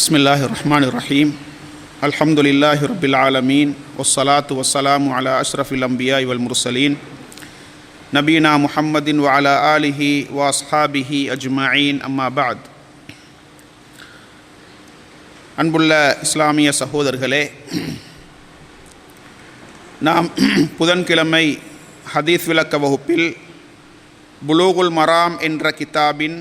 பிஸ்மில்லாஹி ரஹ்மான் ரஹீம் அல்ஹம்துலில்லாஹி ரபில் ஆலமீன் ஒசலாத்து வசலாம் அலா அஷ்ரஃபில் அம்பியா இவல் முர்சலீன் நபீனா முஹம்மதின் வாலா ஆலிஹி வாஸ்ஹாபிஹி அஜ்மாயின் அம்மாபாத் அன்புள்ள இஸ்லாமிய சகோதரர்களே நாம் புதன்கிழமை ஹதீஸ் விளக்க வகுப்பில் புலூகுல் மராம் என்ற கிதாபின்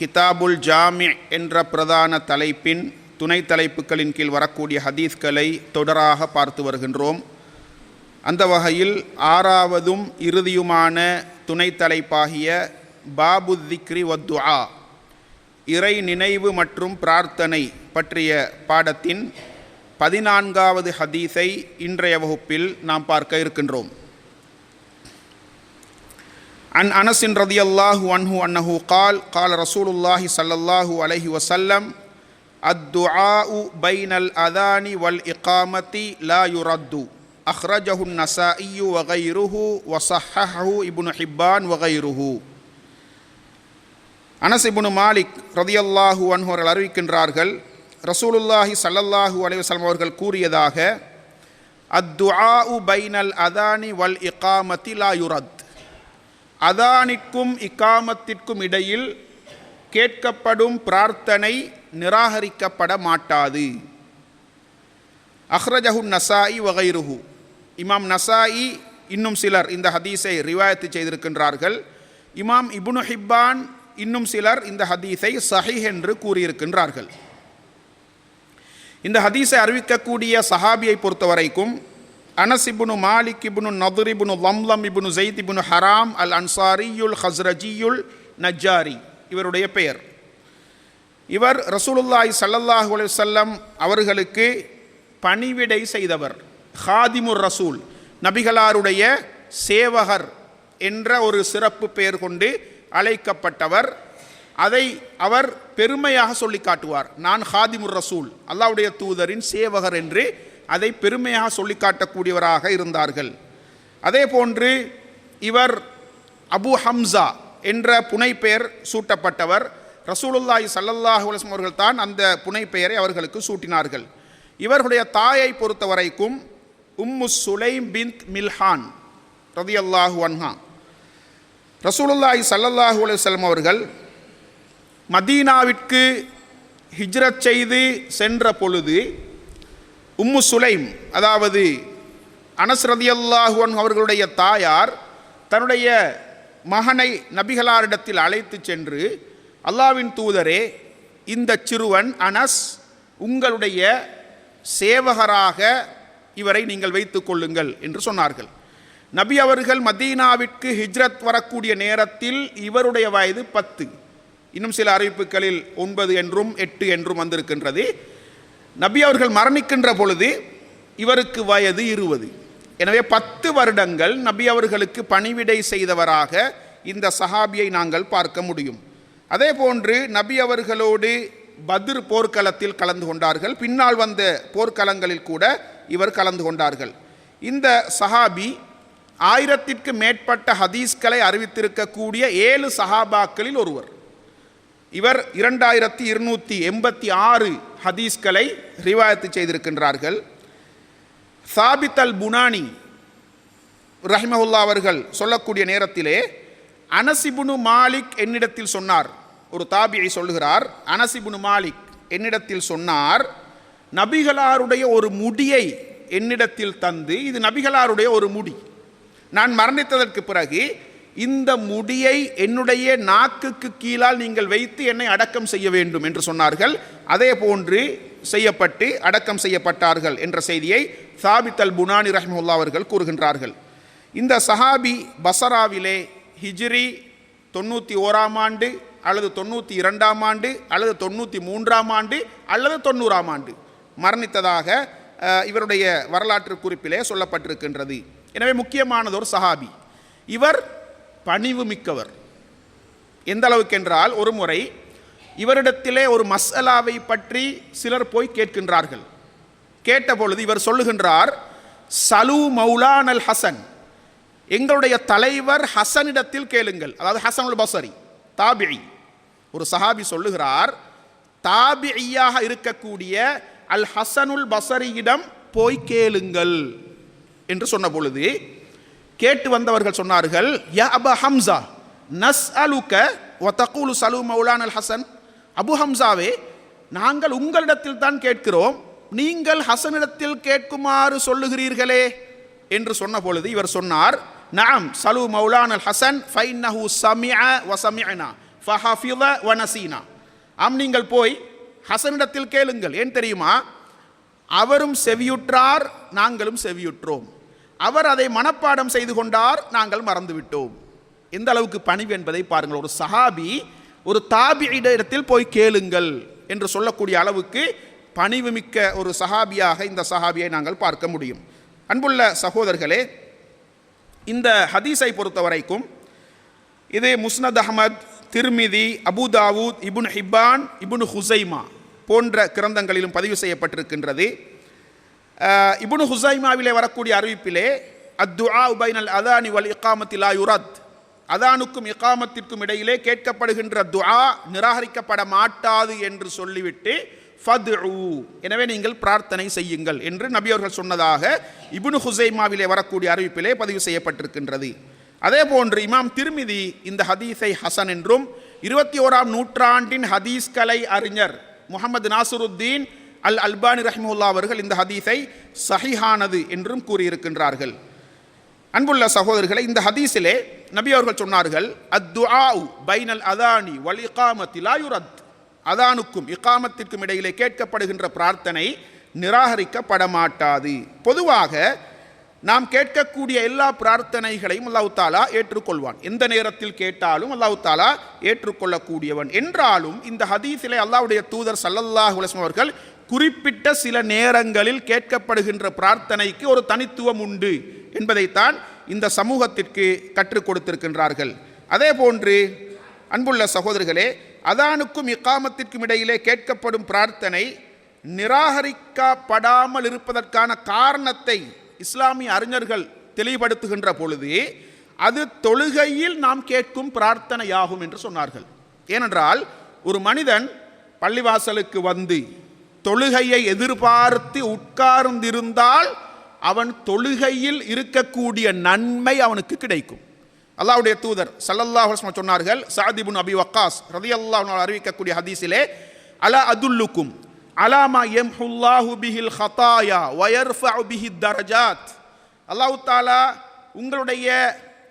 கிதாபுல் ஜாமி என்ற பிரதான தலைப்பின் துணை தலைப்புகளின் கீழ் வரக்கூடிய ஹதீஸ்களை தொடராக பார்த்து வருகின்றோம். அந்த வகையில் ஆறாவதும் இறுதியுமான துணை தலைப்பாகிய பாபு திக்ரி வத்துஆ இறை நினைவு மற்றும் பிரார்த்தனை பற்றிய பாடத்தின் பதினான்காவது ஹதீஸை இன்றைய வகுப்பில் நாம் பார்க்க இருக்கின்றோம். عن أنس رضي الله عنه أنه قال قال رسول الله صلى الله عليه وسلم الدعاء بين الأذان والإقامة لا يرد أخرجه النسائي وغيره وصححه ابن حبان وغيره அனஸ் இப்னு மாலிக் ரதியல்லாஹு அன்ஹு அவர்கள் அறிவிக்கின்றார்கள் ரசூலுல்லாஹி ஸல்லல்லாஹு அலைஹி வஸல்லம் அவர்கள் கூறியதாக அத்துஆஉ பைனல் அதானி வல் இகாமத்தி லா யுரத் அதானிற்கும் இக்காமத்திற்கும் இடையில் கேட்கப்படும் பிரார்த்தனை நிராகரிக்கப்பட மாட்டாது. அஹ்ரஜஹு நசாயி வகைருஹு. இமாம் நசாயி இன்னும் சிலர் இந்த ஹதீஸை ரிவாயத்து செய்திருக்கின்றார்கள். இமாம் இப்னு ஹிப்பான் இன்னும் சிலர் இந்த ஹதீஸை சஹீஹ் என்று கூறியிருக்கின்றார்கள். இந்த ஹதீஸை அறிவிக்கக்கூடிய சஹாபியை பொறுத்தவரைக்கும் அனஸ் இபுனு மாலிக் இபுனு நதுர் இபுனு லம்லம் இபுனு ஜெயித் இபுனு ஹராம் அல் அன்சாரியுல் ஹஸ்ரஜியுல் நஜ்ஜாரி. இவருடைய பெயர். இவர் ரசூலுல்லாய் சல்லல்லாஹு அலுவல்லம் அவர்களுக்கு பணிவிடை செய்தவர். ஹாதிமுர் ரசூல் நபிகளாருடைய சேவகர் என்ற ஒரு சிறப்பு பெயர் கொண்டு அழைக்கப்பட்டவர். அதை அவர் பெருமையாக சொல்லி காட்டுவார். நான் ஹாதிமுர் ரசூல் அல்லாவுடைய தூதரின் சேவகர் என்று அதை பெருமையாக சொல்லி காட்டக்கூடியவராக இருந்தார்கள். அதே போன்று இவர் அபு ஹம்சா என்ற புனைப்பெயர் சூட்டப்பட்டவர். ரசூலுல்லாய் சல்லல்லாஹ் உலசம் அவர்கள் தான் அந்த புனைப்பெயரை அவர்களுக்கு சூட்டினார்கள். இவர்களுடைய தாயை பொறுத்தவரைக்கும் உம்மு சுலைம் பிந்த் மில்ஹான் ரதியல்லாஹு அன்ஹா. ரசூலுல்லாய் சல்லல்லாஹு அலுவலம் அவர்கள் மதீனாவிற்கு ஹிஜ்ரத் செய்து சென்ற பொழுது உம்மு சுலைம் அதாவது அனஸ் ரதியல்லாஹுவன் அவர்களுடைய தாயார் தன்னுடைய மகனை நபிகளாரிடத்தில் அழைத்து சென்று அல்லாவின் தூதரே இந்த சிறுவன் அனஸ் உங்களுடைய சேவகராக இவரை நீங்கள் வைத்து கொள்ளுங்கள் என்று சொன்னார்கள். நபி அவர்கள் மதீனாவிற்கு ஹிஜ்ரத் வரக்கூடிய நேரத்தில் இவருடைய வயது பத்து. இன்னும் சில அறிவிப்புகளில் ஒன்பது என்றும் எட்டு என்றும் வந்திருக்கின்றது. நபி அவர்கள் மரணிக்கின்ற பொழுது இவருக்கு வயது இருபது. எனவே பத்து வருடங்கள் நபி அவர்களுக்கு பணிவிடை செய்தவராக இந்த சஹாபியை நாங்கள் பார்க்க முடியும். அதே போன்று நபி அவர்களோடு பத்ர் போர்க்களத்தில் கலந்து கொண்டார்கள். பின்னால் வந்த போர்க்களங்களில் கூட இவர் கலந்து கொண்டார்கள். இந்த சஹாபி ஆயிரத்திற்கு மேற்பட்ட ஹதீஸ்களை அறிவித்திருக்கக்கூடிய ஏழு சஹாபாக்களில் ஒருவர். இவர் இரண்டாயிரத்தி இருநூற்றி எண்பத்தி ஆறு ஹதீஸ்களை ரிவாயத்து செய்திருக்கின்றார்கள். சாபித் அல் புனானி ரஹிமஹுல்லா அவர்கள் சொல்லக்கூடிய நேரத்திலே அனசிபுனு மாலிக் என்னிடத்தில் சொன்னார். ஒரு தாபியை சொல்லுகிறார் அனசிபுனு மாலிக் என்னிடத்தில் சொன்னார் நபிகளாருடைய ஒரு முடியை என்னிடத்தில் தந்து இது நபிகளாருடைய ஒரு முடி. நான் மரணித்ததற்கு பிறகு இந்த முடியை என்னுடைய நாக்குக்கு கீழால் நீங்கள் வைத்து என்னை அடக்கம் செய்ய வேண்டும் என்று சொன்னார்கள். அதே போன்று செய்யப்பட்டு அடக்கம் செய்யப்பட்டார்கள் என்ற செய்தியை சாபித் அல் புனானி ரஹ்முல்லா அவர்கள் கூறுகின்றார்கள். இந்த சஹாபி பசராவிலே ஹிஜ்ரி தொண்ணூற்றி ஓராம் ஆண்டு அல்லது தொண்ணூற்றி இரண்டாம் ஆண்டு அல்லது தொண்ணூற்றி மூன்றாம் ஆண்டு அல்லது தொண்ணூறாம் ஆண்டு மரணித்ததாக இவருடைய வரலாற்று குறிப்பிலே சொல்லப்பட்டிருக்கின்றது. எனவே முக்கியமானதொரு சஹாபி. இவர் பணிவு மிக்கவர். எந்த அளவுக்கு என்றால் ஒரு முறை இவரிடத்திலே ஒரு மசலாவை பற்றி சிலர் போய் கேட்கின்றார்கள். கேட்டபொழுது இவர் சொல்லுகின்றார் சலு மௌலான் அல் ஹசன் எங்களுடைய தலைவர் ஹசனிடத்தில் கேளுங்கள். அதாவது ஹசன் பசரி தாபிழி ஒரு சஹாபி சொல்லுகிறார் தாபியாக இருக்கக்கூடிய அல் ஹசனுல் பசரியிடம் போய் கேளுங்கள். என்று சொன்ன பொழுது கேட்டு வந்தவர்கள் சொன்னார்கள் யா அபா ஹம்சா நஸ் அலுக்க ஒத்தகூலு சலு மௌலான் அல் ஹசன் அபு ஹம்சாவே நாங்கள் உங்களிடத்தில் தான் கேட்கிறோம் நீங்கள் ஹசனிடத்தில் கேட்குமாறு சொல்லுகிறீர்களே. என்று சொன்ன பொழுது இவர் சொன்னார் நாம் சலு மௌலான் அல் ஹசன் ஃபைன்னஹு சமிஅ வ சமிஅனா ஃபஹஃபித வ நசீனா. ஆம் நீங்கள் போய் ஹசனிடத்தில் கேளுங்கள். ஏன் தெரியுமா? அவரும் செவியுற்றார் நாங்களும் செவியுற்றோம். அவர் அதை மனப்பாடம் செய்து கொண்டார் நாங்கள் மறந்துவிட்டோம். எந்த அளவுக்கு பணிவு என்பதை பாருங்கள். ஒரு சஹாபி ஒரு தாபி இடத்தில் போய் கேளுங்கள் என்று சொல்லக்கூடிய அளவுக்கு பணிவுமிக்க ஒரு சஹாபியாக இந்த சஹாபியை நாங்கள் பார்க்க முடியும். அன்புள்ள சகோதரர்களே இந்த ஹதீஸை பொறுத்த வரைக்கும் இது முஸ்னத் அஹமத் திருமிதி அபுதாவூத் இபுன் ஹிப்பான் இபுன் ஹுசைமா போன்ற கிரந்தங்களிலும் பதிவு செய்யப்பட்டிருக்கின்றது. இபுனு ஹுசைமாவிலே வரக்கூடிய அறிவிப்பிலே அத்துஆ உபைனல் அதானி வல் இக்காமத்திலா யுரத். அதானுக்கும் இக்காமத்திற்கும் இடையிலே கேட்கப்படுகின்ற துஆ நிராகரிக்கப்பட மாட்டாது என்று சொல்லிவிட்டு ஃபது எனவே நீங்கள் பிரார்த்தனை செய்யுங்கள் என்று நபி அவர்கள் சொன்னதாக இபுனு ஹுசைமாவிலே வரக்கூடிய அறிவிப்பிலே பதிவு செய்யப்பட்டிருக்கின்றது. அதே போன்று இமாம் திருமிதி இந்த ஹதீஸை ஹசன் என்றும் இருபத்தி ஓராம் நூற்றாண்டின் ஹதீஸ் கலை அறிஞர் முகமது நாசருத்தீன் அல் அல்பானி ரஹ்முல்லா அவர்கள் இந்த ஹதீஸை சஹிஹானது என்றும் கூறியிருக்கின்றார்கள். அன்புள்ள சகோதரர்களை இந்த ஹதீஸிலே நபி அவர்கள் சொன்னார்கள் அத்துஆஉ பைனல் அதானி வல் இகாமத்தி அதானுக்கும் இகாமத்திற்கும் இடையிலே கேட்கப்படுகின்ற பிரார்த்தனை நிராகரிக்கப்பட மாட்டாது பொதுவாக நாம் கேட்கக்கூடிய எல்லா பிரார்த்தனைகளையும் அல்லாஹு தாலா ஏற்றுக்கொள்வான். எந்த நேரத்தில் கேட்டாலும் அல்லாஹு தாலா ஏற்றுக்கொள்ளக்கூடியவன். என்றாலும் இந்த ஹதீஸிலே அல்லாவுடைய தூதர் சல்லல்லாஹ் அலைஹி அவர்கள் குறிப்பிட்ட சில நேரங்களில் கேட்கப்படுகின்ற பிரார்த்தனைக்கு ஒரு தனித்துவம் உண்டு என்பதைத்தான் இந்த சமூகத்திற்கு கற்றுக் கொடுத்திருக்கின்றார்கள். அதே போன்று அன்புள்ள சகோதரர்களே அதானுக்கும் இக்காமத்திற்கும் இடையிலே கேட்கப்படும் பிரார்த்தனை நிராகரிக்கப்படாமல் இருப்பதற்கான காரணத்தை இஸ்லாமிய அறிஞர்கள் தெளிவுபடுத்துகின்ற பொழுது அது தொழுகையில் நாம் கேட்கும் பிரார்த்தனையாகும் என்று சொன்னார்கள். ஏனென்றால் ஒரு மனிதன் பள்ளிவாசலுக்கு வந்து தொழுகையை எதிர்பார்த்து உட்கார்ந்திருந்தால் அவன் தொழுகையில் இருக்கக்கூடிய நன்மை அவனுக்கு கிடைக்கும். அல்லாவுடைய தூதர் சல்லல்லாஹ் சொன்னார்கள் சாதிபுன் அபி வக்காஸ் ரலியல்லாஹு அன்ஹு அறிவிக்கக்கூடிய ஹதீஸிலே அலா அதுல்லுக்கும் அலாமா யம்ஹுல்லாஹு பிஹில் ஹதாயா வயர்ஃபஉ பிஹி தரஜாத். அல்லாஹு தாலா உங்களுடைய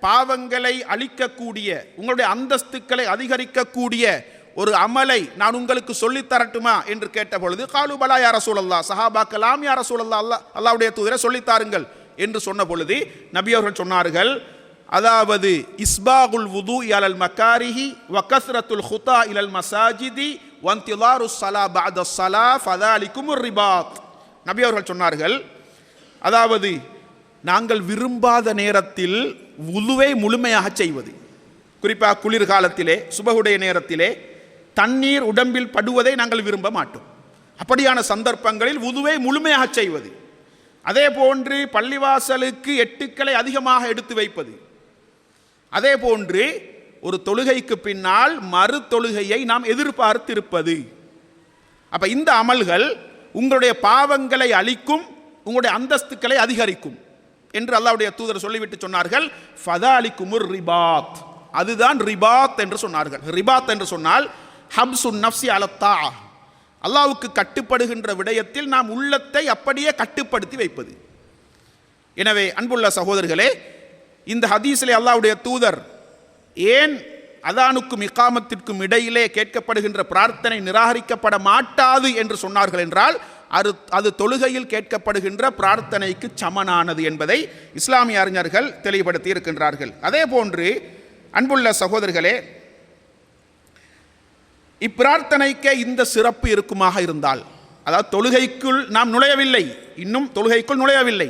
பாவங்களை அழிக்கக்கூடிய உங்களுடைய அந்தஸ்துக்களை அதிகரிக்கக்கூடிய ஒரு அமலை நான் உங்களுக்கு சொல்லித் தரட்டுமா என்று கேட்ட பொழுது காலு யார சூழல்லா சஹாபாக்கலாம் யார சூழல்லா அல்லா அல்லாவுடைய தூதரை சொல்லித்தாருங்கள் என்று சொன்ன பொழுது நபி அவர்கள் சொன்னார்கள் அதாவது இஸ்பாகுல் வுது இலல் மக்காரிஹி வகஸ்ரத்துல் ஹுதா இலல் மசாஜிதி வந்திலாரு சலா பாத சலா ஃபதாலிக்கும் ரிபாத். நபி அவர்கள் சொன்னார்கள் அதாவது நாங்கள் விரும்பாத நேரத்தில் உதுவை முழுமையாக செய்வது. குறிப்பாக குளிர்காலத்திலே சுபகுடைய நேரத்திலே தண்ணீர் உடம்பில் படுவதை நாங்கள் விரும்ப மாட்டோம். அப்படியான சந்தர்ப்பங்களில் உதுவை முழுமையாக செய்வது. அதே போன்று பள்ளிவாசலுக்கு எட்டுக்களை அதிகமாக எடுத்து வைப்பது. அதே போன்று ஒரு தொழுகைக்கு பின்னால் மறு தொழுகையை நாம் எதிர்பார்த்திருப்பது. அப்போ இந்த அமல்கள் உங்களுடைய பாவங்களை அழிக்கும் உங்களுடைய அந்தஸ்துக்களை அதிகரிக்கும் என்று அல்லாவுடைய தூதர் சொல்லிவிட்டு சொன்னார்கள். ஃபதா அலிக்குமுர் ரிபாத். அதுதான் ரிபாத் என்று சொன்னார்கள். ரிபாத் என்று சொன்னால் ஹப்சுன் நப்சி அலத்தா அல்லாவுக்கு கட்டுப்படுகின்ற விடயத்தில் நாம் உள்ளத்தை அப்படியே கட்டுப்படுத்தி வைப்பது. எனவே அன்புள்ள சகோதரர்களே இந்த ஹதீஸிலே அல்லாவுடைய தூதர் ஏன் அதானுக்கும் இக்காமத்திற்கும் இடையிலே கேட்கப்படுகின்ற பிரார்த்தனை நிராகரிக்கப்பட மாட்டாது என்று சொன்னார்கள் என்றால் அது அது தொழுகையில் கேட்கப்படுகின்ற பிரார்த்தனைக்கு சமனானது என்பதை இஸ்லாமிய அறிஞர்கள் தெளிவுபடுத்தி இருக்கின்றார்கள். அதே போன்று அன்புள்ள சகோதரர்களே இப்பிரார்த்தனைக்கே இந்த சிறப்பு இருக்குமாக இருந்தால் அதாவது தொழுகைக்குள் நாம் நுழையவில்லை இன்னும் தொழுகைக்குள் நுழையவில்லை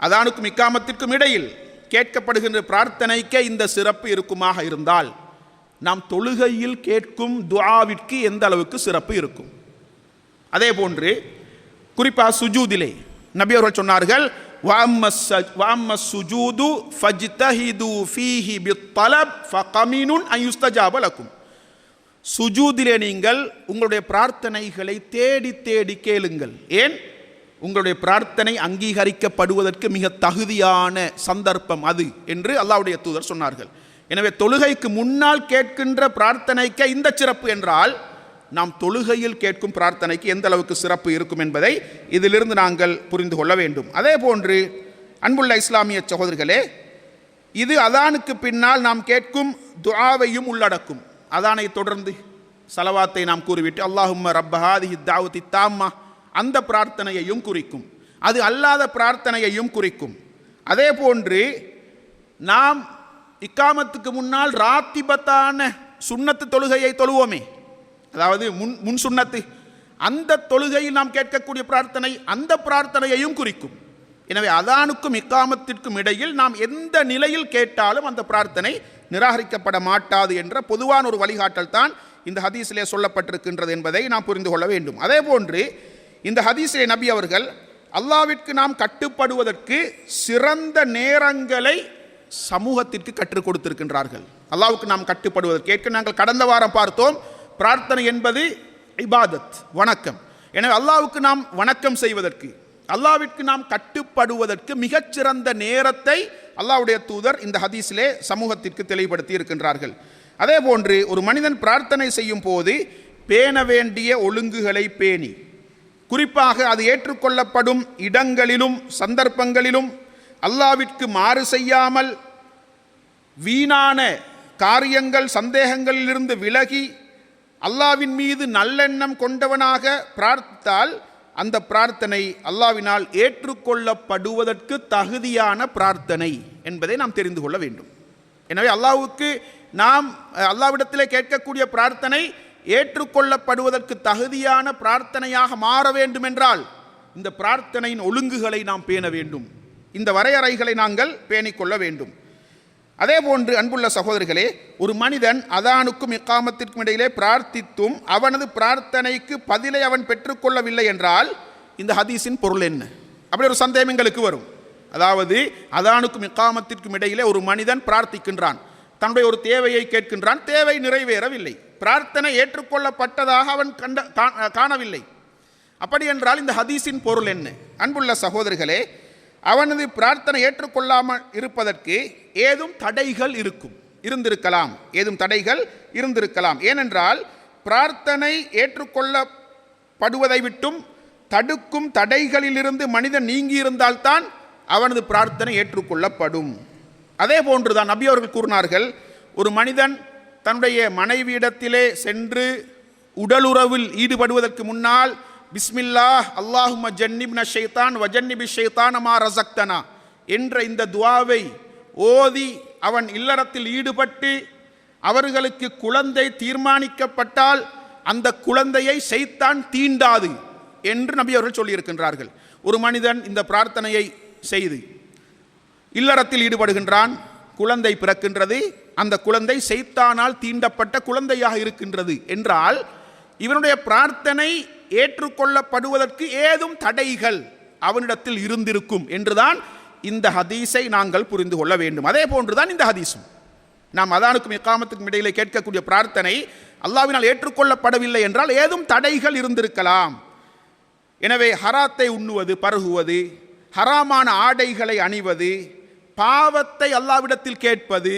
அதானுக்கும் இக்காமத்திற்கும் இடையில் கேட்கப்படுகின்ற பிரார்த்தனைக்கே இந்த சிறப்பு இருக்குமாக இருந்தால் நாம் தொழுகையில் கேட்கும் துவாவிற்கு எந்த அளவுக்கு சிறப்பு இருக்கும்? அதே போன்று குறிப்பாக சுஜூதிலே நபி அவர்கள் சொன்னார்கள் வாம்ம சுஜூது ஃபஜ்தஹிது ஃபீஹி பித்தலப் ஃபகமீனுன் அயுஸ்தஜாபலக்கும் சுஜூதிலே நீங்கள் உங்களுடைய பிரார்த்தனைகளை தேடி தேடி கேளுங்கள். ஏன்? உங்களுடைய பிரார்த்தனை அங்கீகரிக்கப்படுவதற்கு மிக தகுதியான சந்தர்ப்பம் அது என்று அல்லாவுடைய தூதர் சொன்னார்கள். எனவே தொழுகைக்கு முன்னால் கேட்கின்ற பிரார்த்தனைக்கு இந்த சிறப்பு என்றால் நாம் தொழுகையில் கேட்கும் பிரார்த்தனைக்கு எந்த அளவுக்கு சிறப்பு இருக்கும் என்பதை இதிலிருந்து நாங்கள் புரிந்து கொள்ள வேண்டும். அதே போன்று அன்புள்ள இஸ்லாமிய சகோதரிகளே இது அதானுக்கு பின்னால் நாம் கேட்கும் துஆவையும் உள்ளடக்கும். அதானை தொடர்ந்து சலவாத்தை நாம் கூறிவிட்டு அல்லாஹும்ம ரப்பஹாதி தாவதி தாம்மா அந்த பிரார்த்தனையையும் குறிக்கும். அது அல்லாத பிரார்த்தனையையும் குறிக்கும். அதே போன்று நாம் இக்காமத்துக்கு முன்னால் ராத்திபத்தான சுண்ணத்து தொழுகையை தொழுவோமே. அதாவது முன் முன் சுன்னத்து அந்த தொழுகையில் நாம் கேட்கக்கூடிய பிரார்த்தனை அந்த பிரார்த்தனையையும் குறிக்கும். எனவே அதானுக்கும் இக்காமத்திற்கும் இடையில் நாம் எந்த நிலையில் கேட்டாலும் அந்த பிரார்த்தனை நிராகரிக்கப்பட மாட்டாது என்ற பொதுவான ஒரு வழிகாட்டல் தான் இந்த ஹதீஸிலே சொல்லப்பட்டிருக்கின்றது என்பதை நாம் புரிந்து கொள்ள வேண்டும். அதே போன்று இந்த ஹதீஸிலே நபி அவர்கள் அல்லாவிற்கு நாம் கட்டுப்படுவதற்கு சிறந்த நேரங்களை சமூகத்திற்கு கற்றுக் கொடுத்திருக்கின்றார்கள். அல்லாவுக்கு நாம் கட்டுப்படுவதற்கு. ஏற்க நாங்கள் கடந்த வாரம் பார்த்தோம் பிரார்த்தனை என்பது இபாதத் வணக்கம். எனவே அல்லாவுக்கு நாம் வணக்கம் செய்வதற்கு அல்லாவிற்கு நாம் கட்டுப்படுவதற்கு மிகச்சிறந்த நேரத்தை அல்லாவுடைய தூதர் இந்த ஹதீஸிலே சமூகத்திற்கு தெளிவுபடுத்தி இருக்கின்றார்கள். அதே போன்று ஒரு மனிதன் பிரார்த்தனை செய்யும் போது பேண வேண்டிய ஒழுங்குகளை பேணி குறிப்பாக அது ஏற்றுக்கொள்ளப்படும் இடங்களிலும் சந்தர்ப்பங்களிலும் அல்லாவிற்கு மாறு செய்யாமல் வீணான காரியங்கள் சந்தேகங்களிலிருந்து விலகி அல்லாவின் மீது நல்லெண்ணம் கொண்டவனாக பிரார்த்தித்தால் அந்த பிரார்த்தனை அல்லாவினால் ஏற்றுக்கொள்ளப்படுவதற்கு தகுதியான பிரார்த்தனை என்பதை நாம் தெரிந்து கொள்ள வேண்டும். எனவே அல்லாவுக்கு நாம் அஹ், அல்லாவிடத்திலே கேட்கக்கூடிய பிரார்த்தனை ஏற்றுக்கொள்ளப்படுவதற்கு தகுதியான பிரார்த்தனையாக மாற வேண்டும் என்றால் இந்த பிரார்த்தனையின் ஒழுங்குகளை நாம் பேண வேண்டும். இந்த வரையறைகளை நாங்கள் பேணிக்கொள்ள வேண்டும். அதே போன்று அன்புள்ள சகோதரிகளே ஒரு மனிதன் அதானுக்கும் இக்காமத்திற்கும் இடையிலே பிரார்த்தித்தும் அவனது பிரார்த்தனைக்கு பதிலை அவன் பெற்றுக்கொள்ளவில்லை என்றால் இந்த ஹதீஸின் பொருள் என்ன? அப்படி ஒரு சந்தேகம் எங்களுக்கு வரும். அதாவது அதானுக்கும் இக்காமத்திற்கும் இடையிலே ஒரு மனிதன் பிரார்த்திக்கின்றான். தன்னுடைய ஒரு தேவையை கேட்கின்றான் தேவை நிறைவேறவில்லை. பிரார்த்தனை ஏற்றுக்கொள்ளப்பட்டதாக அவன் கண்ட காணவில்லை. அப்படி என்றால் இந்த ஹதீஸின் பொருள் என்ன? அன்புள்ள சகோதரிகளே அவனது பிரார்த்தனை ஏற்றுக்கொள்ளாமல் இருப்பதற்கு ஏதும் தடைகள் இருக்கும் இருந்திருக்கலாம். ஏதும் தடைகள் இருந்திருக்கலாம். ஏனென்றால் பிரார்த்தனை ஏற்றுக்கொள்ளப்படுவதை விட்டும் தடுக்கும் தடைகளிலிருந்து மனிதன் நீங்கி இருந்தால்தான் அவனது பிரார்த்தனை ஏற்றுக்கொள்ளப்படும். அதே போன்றுதான் நபி அவர்கள் கூறினார்கள் ஒரு மனிதன் தன்னுடைய மனைவியிடத்திலே சென்று உடலுறவில் ஈடுபடுவதற்கு முன்னால் பிஸ்மில்லா அல்லாஹும ஜன்னிப்ன ஷைத்தான் வஜன்னிபி ஷைத்தானமா அமா ரசக்தனா என்ற இந்த துவாவை ஓதி அவன் இல்லறத்தில் ஈடுபட்டு அவர்களுக்கு குழந்தை தீர்மானிக்கப்பட்டால் அந்த குழந்தையை செய்தான் தீண்டாது என்று நபி அவர்கள் சொல்லியிருக்கின்றார்கள். ஒரு மனிதன் இந்த பிரார்த்தனையை செய்து இல்லறத்தில் ஈடுபடுகின்றான் குழந்தை பிறக்கின்றது அந்த குழந்தை செய்தானால் தீண்டப்பட்ட குழந்தையாக இருக்கின்றது என்றால் இவனுடைய பிரார்த்தனை ஏற்றுக்கொள்ளப்படுவதற்கு ஏதும் தடைகள் அவனிடத்தில் இருந்திருக்கும் என்றுதான் இந்த ஹதீஸை நாங்கள் புரிந்து கொள்ள வேண்டும். அதே போன்றுதான் இந்த ஹதீஸும். நாம் அதானுக்கும் இக்காமத்துக்கும் இடையிலே கேட்கக்கூடிய பிரார்த்தனை அல்லாவினால் ஏற்றுக்கொள்ளப்படவில்லை என்றால் ஏதும் தடைகள் இருந்திருக்கலாம். எனவே ஹராத்தை உண்ணுவது பருகுவது ஹராமான ஆடைகளை அணிவது பாவத்தை அல்லாவிடத்தில் கேட்பது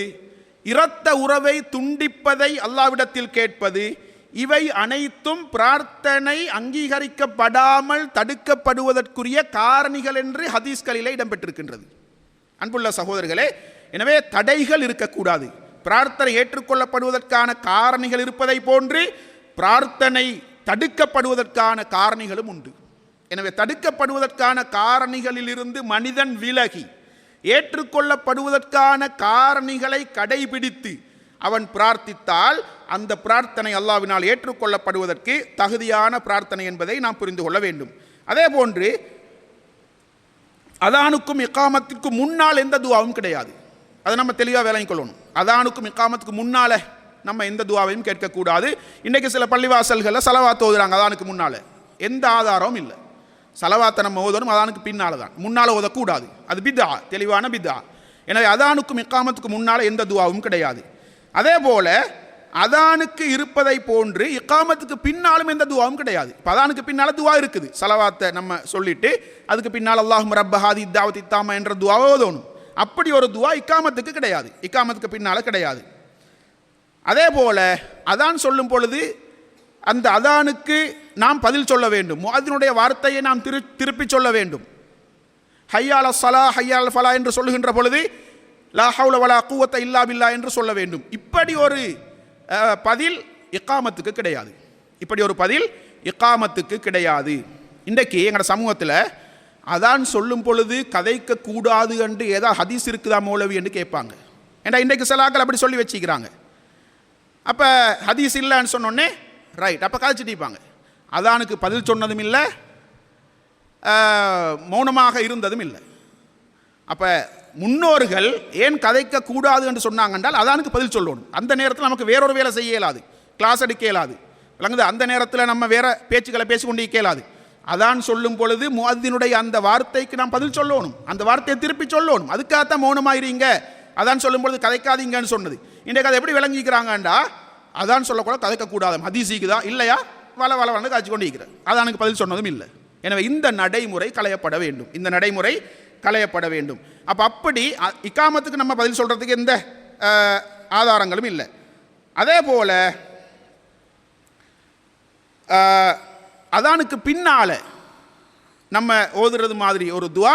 இரத்த உறவை துண்டிப்பதை அல்லாவிடத்தில் கேட்பது இவை அனைத்தும் பிரார்த்தனை அங்கீகரிக்கப்படாமல் தடுக்கப்படுவதற்குரிய காரணிகள் என்று ஹதீஸ்களிலே இடம்பெற்றிருக்கின்றது. அன்புள்ள சகோதரர்களே எனவே தடைகள் இருக்கக்கூடாது. பிரார்த்தனை ஏற்றுக்கொள்ளப்படுவதற்கான காரணிகள் இருப்பதை போன்று பிரார்த்தனை தடுக்கப்படுவதற்கான காரணிகளும் உண்டு. எனவே தடுக்கப்படுவதற்கான காரணிகளிலிருந்து மனிதன் விலகி ஏற்றுக்கொள்ளப்படுவதற்கான காரணிகளை கடைபிடித்து அவன் பிரார்த்தித்தால் அந்த பிரார்த்தனை அல்லாவினால் ஏற்றுக்கொள்ளப்படுவதற்கு தகுதியான பிரார்த்தனை என்பதை நாம் புரிந்து கொள்ள வேண்டும். அதே போன்று அதானுக்கும் இக்காமத்திற்கும் முன்னால் எந்த துவாவும் கிடையாது. அதை நம்ம தெளிவாக விளங்கிக் கொள்ளணும். அதானுக்கும் இக்காமத்துக்கு முன்னால் நம்ம எந்த துவாவையும் கேட்கக்கூடாது. இன்றைக்கு சில பள்ளிவாசல்களில் செலவாத்து ஓதுறாங்க அதானுக்கு முன்னால். எந்த ஆதாரமும் இல்லை. செலவாத்தை நம்ம ஓதணும் அதானுக்கு பின்னால் தான். முன்னால் ஓதக்கூடாது. அது பித்தா தெளிவான பித்தா எனவே அதானுக்கும் இக்காமத்துக்கு முன்னால் எந்த துவாவும் கிடையாது. அதே போல் அதானுக்கு இருப்பதை போன்று இக்காமத்துக்கு பின்னாலும் எந்த துவாவும் கிடையாது. இப்போ அதானுக்கு பின்னால துவா இருக்குது. செலவாத்தை நம்ம சொல்லிட்டு அதுக்கு பின்னால் அல்லாஹும் ரப்பஹாதி இத்தாவத் இத்தாமா என்ற துவாவோ தோணும் அப்படி ஒரு துவா இக்காமத்துக்கு கிடையாது. இக்காமத்துக்கு பின்னால கிடையாது. அதே போல் அதான் சொல்லும் பொழுது அந்த அதானுக்கு நாம் பதில் சொல்ல வேண்டும். அதனுடைய வார்த்தையை நாம் திரு திருப்பி சொல்ல வேண்டும். ஹையால் சலா ஹையால் ஃபலா என்று சொல்லுகின்ற பொழுது லா ஹவுல வலா கூவத்தை இல்லா பில்லா என்று சொல்ல வேண்டும். இப்படி ஒரு பதில் இக்காமத்துக்கு கிடையாது. இப்படி ஒரு பதில் இக்காமத்துக்கு கிடையாது. இன்றைக்கு எங்களோட சமூகத்தில் அதான் சொல்லும் பொழுது கதைக்க கூடாது என்று ஏதா ஹதீஸ் இருக்குதா மௌலவி என்று கேட்பாங்க. ஏன்னா இன்றைக்கு சிலாக்கள் அப்படி சொல்லி வச்சுக்கிறாங்க. அப்போ ஹதீஸ் இல்லைன்னு சொன்னோடனே ரைட் அப்போ கதைச்சிட்டிப்பாங்க அதானுக்கு பதில் சொன்னதும் இல்லை மௌனமாக இருந்ததும் இல்லை. அப்போ முன்னோர்கள் ஏன் கதைக்க கூடாது என்று சொன்னாங்க என்றால் அதானுக்கு பதில் சொல்லணும். அந்த நேரத்தில் நமக்கு வேறொரு வேலை செய்ய இயலாது. கிளாஸ் எடுக்க இயலாது. விளங்குது? அந்த நேரத்தில் நம்ம வேற பேச்சுக்களை பேசிக்கொண்டு இயலாது. அதான் சொல்லும் பொழுது முஅத்தினுடைய அந்த வார்த்தைக்கு நாம் பதில் சொல்லணும். அந்த வார்த்தையை திருப்பி சொல்லணும். அதுக்காகத்தான் மௌனமாயிருங்க அதான் சொல்லும் பொழுது கதைக்காதீங்கன்னு சொன்னது. இன்றைக்கு அதை எப்படி விளங்கிக்கிறாங்கண்டா? அதான் சொல்லக்கூட கதைக்கக்கூடாது மதிசீக்குதா இல்லையா? வள வள வளர்ந்து காய்ச்சி கொண்டு இருக்கிறேன் அதானுக்கு பதில் சொன்னதும் இல்லை. எனவே இந்த நடைமுறை களையப்பட வேண்டும். இந்த நடைமுறை களையப்பட வேண்டும். அப்போ அப்படி இக்காமத்துக்கு நம்ம பதில் சொல்கிறதுக்கு எந்த ஆதாரங்களும் இல்லை. அதே போல் அதானுக்கு பின்னால நம்ம ஓதுறது மாதிரி ஒரு துவா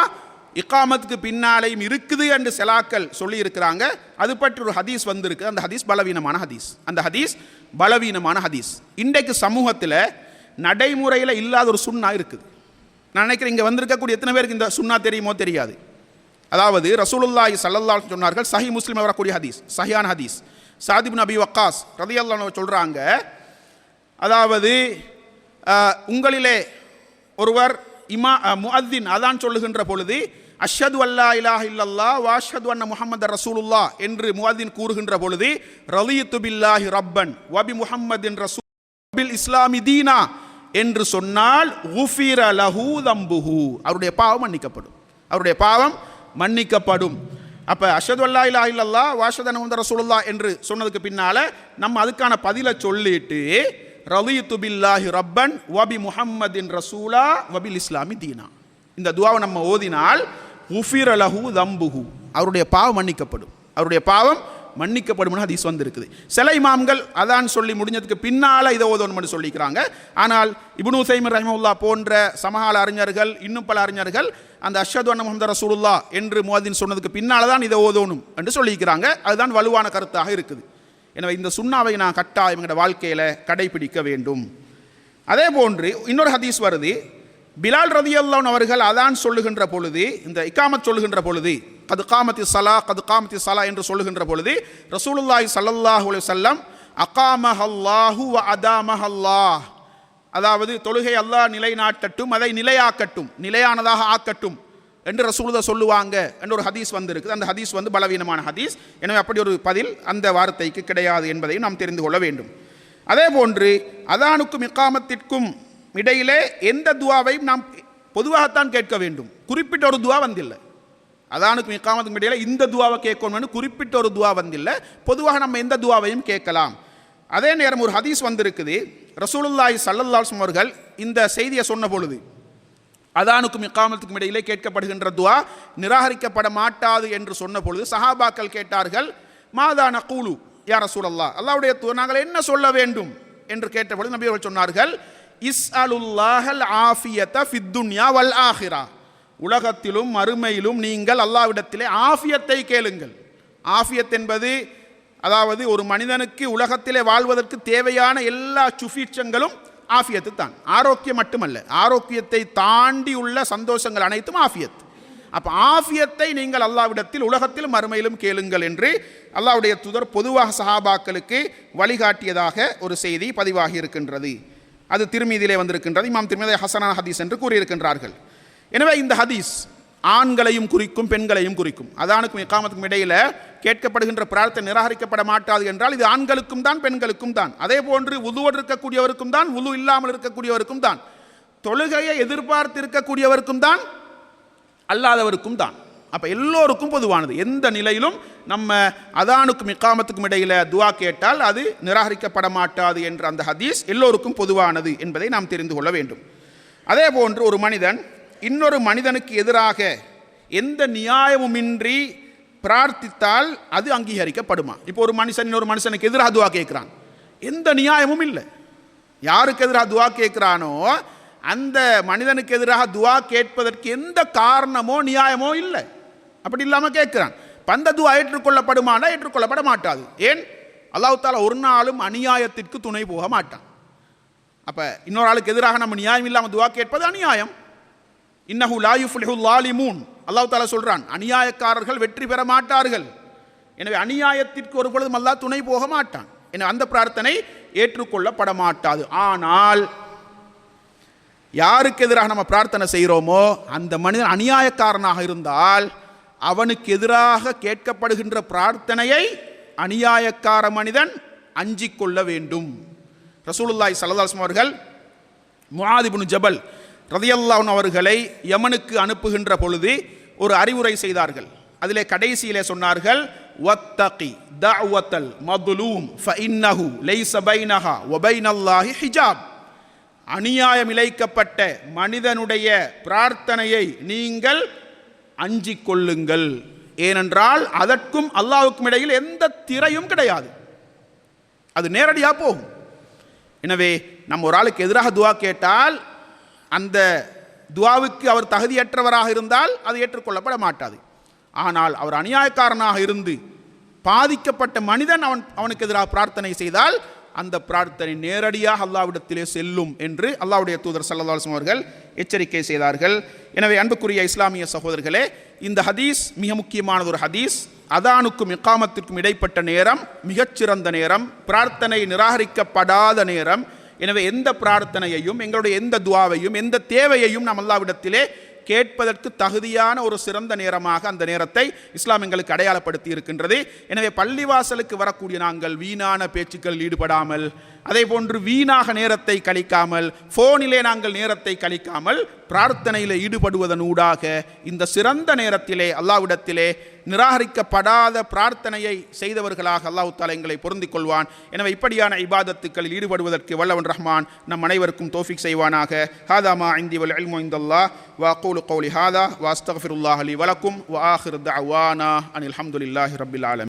இக்காமத்துக்கு பின்னாலையும் இருக்குது என்று செலாக்கள் சொல்லியிருக்கிறாங்க. அது பற்றி ஒரு ஹதீஸ் வந்திருக்கு. அந்த ஹதீஸ் பலவீனமான ஹதீஸ். அந்த ஹதீஸ் பலவீனமான ஹதீஸ். இன்றைக்கு சமூகத்தில் நடைமுறையில் இல்லாத ஒரு சுண்ணா இருக்குது. நான் நினைக்கிறேன் இங்கே வந்திருக்கக்கூடிய எத்தனை பேருக்கு இந்த சுண்ணா தெரியுமோ தெரியாது. அதாவது ரசூலுல்லாஹி சல்லல்லா சொன்னார்கள் சஹி முஸ்லீம் வரக்கூடிய ஹதீஸ் சஹியான ஹதீஸ். சாதிப் நபி வக்காஸ் ரதியல்லாஹு சொல்கிறாங்க அதாவது உங்களிலே ஒருவர் இமா முஹத்தின் அதான் சொல்லுகின்ற பொழுது அஷது அல்லா இலாஹ் இல்லல்லா வாஷது அண்ண முஹம்மது ரசூலுல்லா என்று முஹத்தின் கூறுகின்ற பொழுது ரலியத்து பில்லாஹி ரப்பன் வபி முஹம்மதின் ரசூல் இஸ்லாமி தீனா என்று சொன்னால் உஃபீர லஹூ தம்புஹு. அவருடைய பாவம் மன்னிக்கப்படும். அவருடைய பாவம் மன்னிக்கப்படும். அப்போ அஷது அல்லா இல்லா இல்லல்லா வாஷதன் உந்தர ரசூலுல்லா என்று சொன்னதுக்கு பின்னால் நம்ம அதுக்கான பதிலை சொல்லிட்டு ரவி துபில்லாஹி ரப்பன் வபி முஹம்மதின் ரசூலா வபில் இஸ்லாமி தீனா. இந்த துவாவை நம்ம ஓதினால் உஃபிர லஹு தம்புஹு. அவருடைய பாவம் மன்னிக்கப்படும். அவருடைய பாவம் மன்னிக்கப்படும் ஹதீஸ் வந்திருக்குது. சில இமாம்கள் அதான் சொல்லி முடிஞ்சதுக்கு பின்னால இதை ஓதணும்னு சொல்லிக்கிறாங்க. ஆனால் இப்னு உசைமின் ரஹமுல்லா போன்ற சமகால அறிஞர்கள் இன்னும் பல அறிஞர்கள் அந்த அஷது அண்ண முகமது ரசூலுல்லா என்று முவாதின் சொன்னதுக்கு பின்னால தான் இதை ஓதணும் என்று சொல்லிக்கிறாங்க. அதுதான் வலுவான கருத்தாக இருக்குது. எனவே இந்த சுண்ணாவை நான் கட்டாயம் எங்களோட வாழ்க்கையில் கடைபிடிக்க வேண்டும். அதே போன்று இன்னொரு ஹதீஸ் வருது. பிலால் ரதியல்லவன் அவர்கள் அதான் சொல்லுகின்ற பொழுது இந்த இக்காமத் சொல்லுகின்ற பொழுது கதுகாமத்தி சலா கதுகாமத்தி சலா என்று சொல்லுகின்ற பொழுது ரசூலுல்லாஹி ஸல்லல்லாஹு அலி சொல்லம் அகாமஹல்லாஹு வ அதாமஹல்லாஹ் அதாவது தொழுகை அல்லாஹ் நிலைநாட்டட்டும் அதை நிலையாக்கட்டும் நிலையானதாக ஆக்கட்டும் என்று ரசூலுதா சொல்லுவாங்க என்று ஒரு ஹதீஸ் வந்திருக்குது. அந்த ஹதீஸ் வந்து பலவீனமான ஹதீஸ். எனவே அப்படி ஒரு பதில் அந்த வார்த்தைக்கு கிடையாது என்பதையும் நாம் தெரிந்து கொள்ள வேண்டும். அதே போன்று அதானுக்கும் இக்காமத்திற்கும் இடையிலே எந்த துவாவையும் நாம் பொதுவாகத்தான் கேட்க வேண்டும். குறிப்பிட்ட ஒரு துவா வந்தில்லை. அதானுக்கும் இக்காமத்துக்கும் இடையில இந்த துவாவை கேட்கணும்னு குறிப்பிட்ட ஒரு துவா வந்தில்லை. பொதுவாக நம்ம எந்த துவாவையும் கேட்கலாம். அதே நேரம் ஒரு ஹதீஸ் வந்திருக்குது. ரசூலுல்லாஹி ஸல்லல்லாஹு அவர்கள் இந்த செய்தியை சொன்ன பொழுது அதானுக்கும் இக்காமத்துக்கும் இடையிலே கேட்கப்படுகின்ற துவா நிராகரிக்கப்பட மாட்டாது என்று சொன்ன பொழுது சஹாபாக்கள் கேட்டார்கள் மாதா கூலு யா ரசூலல்லா அல்லாவுடைய நாங்கள் என்ன சொல்ல வேண்டும்? என்று கேட்டபொழுது நபி அவர்கள் சொன்னார்கள் இஸ் அலுல்லாஹல் ஆஃபியத்தை ஃபித்துன்யா வல் ஆஹிரா உலகத்திலும் மறுமையிலும் நீங்கள் அல்லாவிடத்திலே ஆஃபியத்தை கேளுங்கள். ஆஃபியத் என்பது அதாவது ஒரு மனிதனுக்கு உலகத்திலே வாழ்வதற்கு தேவையான எல்லா சுஃபீட்சங்களும் ஆஃபியத்து தான். ஆரோக்கியம் மட்டுமல்ல. ஆரோக்கியத்தை தாண்டி உள்ள சந்தோஷங்கள் அனைத்தும் ஆஃபியத். அப்போ ஆஃபியத்தை நீங்கள் அல்லாவிடத்தில் உலகத்திலும் மறுமையிலும் கேளுங்கள் என்று அல்லாவுடைய துதர் பொதுவாக சஹாபாக்களுக்கு வழிகாட்டியதாக ஒரு செய்தி பதிவாகி இருக்கின்றது. அது திருமீதியிலே வந்திருக்கின்றது. இமாம் திருமதி ஹசனான ஹதீஸ் என்று கூறியிருக்கின்றார்கள். எனவே இந்த ஹதீஸ் ஆண்களையும் குறிக்கும் பெண்களையும் குறிக்கும். அதானுக்கும் இக்காமத்துக்கும் இடையில் கேட்கப்படுகின்ற பிரார்த்தனை நிராகரிக்கப்பட மாட்டாது என்றால் இது ஆண்களுக்கும் தான் பெண்களுக்கும் தான். அதே போன்று உதுவோடு இருக்கக்கூடியவருக்கும் தான் உது இல்லாமல் இருக்கக்கூடியவருக்கும் தான். தொழுகையை எதிர்பார்த்து இருக்கக்கூடியவருக்கும் தான் அல்லாதவருக்கும் தான். அப்போ எல்லோருக்கும் பொதுவானது. எந்த நிலையிலும் நம்ம அதானுக்கும் இக்காமத்துக்கும் இடையில் துவா கேட்டால் அது நிராகரிக்கப்பட மாட்டாது என்ற அந்த ஹதீஸ் எல்லோருக்கும் பொதுவானது என்பதை நாம் தெரிந்து கொள்ள வேண்டும். அதே போன்று ஒரு மனிதன் இன்னொரு மனிதனுக்கு எதிராக எந்த நியாயமுமின்றி பிரார்த்தித்தால் அது அங்கீகரிக்கப்படுமா? இப்போ ஒரு மனுஷன் இன்னொரு மனுஷனுக்கு எதிராக துவா கேட்குறான். எந்த நியாயமும் இல்லை. யாருக்கு எதிராக துவா கேட்குறானோ அந்த மனிதனுக்கு எதிராக துவா கேட்பதற்கு எந்த காரணமோ நியாயமோ இல்லை. அப்படி இல்லாமல் கேட்குறான். பந்த துவா ஏற்றுக்கொள்ளப்படுமானா? ஏற்றுக்கொள்ளப்பட மாட்டாது. ஏன்? அல்லாஹ் தாலா ஒரு நாளும் அநியாயத்திற்கு துணை போக மாட்டான். அப்போ இன்னொரு ஆளுக்கு எதிராக நம்ம நியாயம் இல்லாமல் துவா கேட்பது அநியாயம். இன்னஹு லா லாலிமூன் அல்லாஹ் தாலா சொல்கிறான் அநியாயக்காரர்கள் வெற்றி பெற மாட்டார்கள். எனவே அநியாயத்திற்கு ஒரு பொழுதும் அல்லாஹ் துணை போக மாட்டான். எனவே அந்த பிரார்த்தனை ஏற்றுக்கொள்ளப்பட மாட்டாது. ஆனால் யாருக்கு எதிராக நம்ம பிரார்த்தனை செய்கிறோமோ அந்த மனிதன் அநியாயக்காரனாக இருந்தால் அவனுக்கு எதிராக கேட்கப்படுகின்ற பிரார்த்தனையை அநியாயக்கார மனிதன் அஞ்சிக்கொள்ள வேண்டும். ரசூலுல்லாய் ஸல்லல்லாஹு அவர்கள் முஆதிபுன் ஜபல் ரதியல்லான் அவர்களை யமனுக்கு அனுப்புகின்ற பொழுது ஒரு அறிவுரை செய்தார்கள். அதிலே கடைசியிலே சொன்னார்கள் வத்தகி தஅவத்தல் மதுலூம் ஃபஇன்னஹு லைஸ பைனஹா வ பைனல்லாஹி ஹிஜாப். அநியாயம் இழைக்கப்பட்ட மனிதனுடைய பிரார்த்தனையை நீங்கள் அஞ்சிக் கொள்ளுங்கள். ஏனென்றால் அதற்கும் அல்லாவுக்கும் இடையில் எந்த திரையும் கிடையாது. அது நேரடியாக போகும். எனவே நம்ம ஒரு ஆளுக்கு எதிராக துவா கேட்டால் அந்த துவாவுக்கு அவர் தகுதியற்றவராக இருந்தால் அது ஏற்றுக்கொள்ளப்பட மாட்டாது. ஆனால் அவர் அநியாயக்காரனாக இருந்து பாதிக்கப்பட்ட மனிதன் அவன் அவனுக்கு எதிராக பிரார்த்தனை செய்தால் அந்த பிரார்த்தனை நேரடியாக அல்லாவிடத்திலே செல்லும் என்று அல்லாவுடைய தூதர் சல்லாஸ்லம் அவர்கள் எச்சரிக்கை செய்தார்கள். எனவே அன்புக்குரிய இஸ்லாமிய சகோதரர்களே இந்த ஹதீஸ் மிக முக்கியமானது ஒரு ஹதீஸ். அதானுக்கும் இக்காமத்திற்கும் இடைப்பட்ட நேரம் மிகச்சிறந்த நேரம் பிரார்த்தனை நிராகரிக்கப்படாத நேரம் எனவே எந்த பிரார்த்தனையையும் எங்களுடைய எந்த துவாவையும் எந்த தேவையையும் நாம் அல்லாவிடத்திலே கேட்பதற்கு தகுதியான ஒரு சிறந்த நேரமாக அந்த நேரத்தை இஸ்லாம் எங்களுக்கு அடையாளப்படுத்தி இருக்கின்றது. எனவே பள்ளிவாசலுக்கு வரக்கூடிய நாங்கள் வீணான பேச்சுக்கள் ஈடுபடாமல் அதே போன்று வீணாக நேரத்தை கழிக்காமல் ஃபோனிலே நாங்கள் நேரத்தை கழிக்காமல் பிரார்த்தனையில் ஈடுபடுவதனூடாக இந்த சிறந்த நேரத்திலே அல்லாவிடத்திலே நிராகரிக்கப்படாத பிரார்த்தனையை செய்தவர்களாக அல்லாஹு தாலா எங்களை பொருந்திக் கொள்வான். எனவே இப்படியான இபாதத்துக்களில் ஈடுபடுவதற்கு வல்லவன் ரஹ்மான் நம் அனைவருக்கும் தோஃபிக் செய்வானாக. ஹாதாமா ஐந்தி வல் இல்மு இந்தல்லா. வாக்கூலு கௌலி ஹாதா. வாஸ்தஃபிருல்லாஹ் அலி வலக்கும் வ ஆஹிர் தஅவானா அனில் அஹமதுல்லாஹி ரபில் ஆலம்.